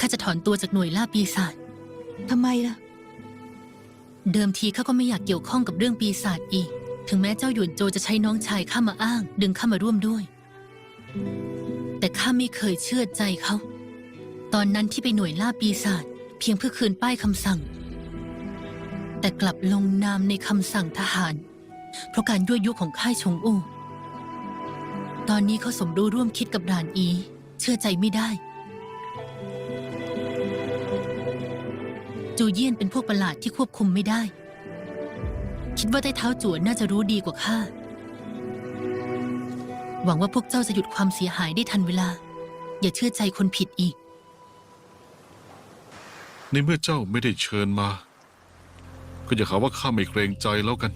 ข้าจะถอนตัวจากหน่วยล่าปีศาจ ทำไมล่ะ เดิมทีข้าก็ไม่อยากเกี่ยวข้องกับเรื่องปีศาจอีก ถึงแม้เจ้าหยวนโจจะใช้น้องชายข้ามาอ้าง ดึงข้ามาร่วมด้วย แต่ข้าไม่เคยเชื่อใจเขา ตอนนั้นที่ไปหน่วยล่าปีศาจเพียงเพื่อคืนป้ายคำสั่ง แต่กลับลงนามในคำสั่งทหาร เพราะการยั่วยุของค่ายชงอูตอนนี้เขาสมรู้ร่วมคิดกับด่านอี เชื่อใจไม่ได้ จูเยี่ยนเป็นพวกประหลาดที่ควบคุมไม่ได้ คิดว่าใต้เท้าจวนน่าจะรู้ดีกว่าข้า หวังว่าพวกเจ้าจะหยุดความเสียหายได้ทันเวลา อย่าเชื่อใจคนผิดอีก ในเมื่อเจ้าไม่ได้เชิญมา ก็อย่าหาว่าข้าไม่เกรงใจแล้วกัน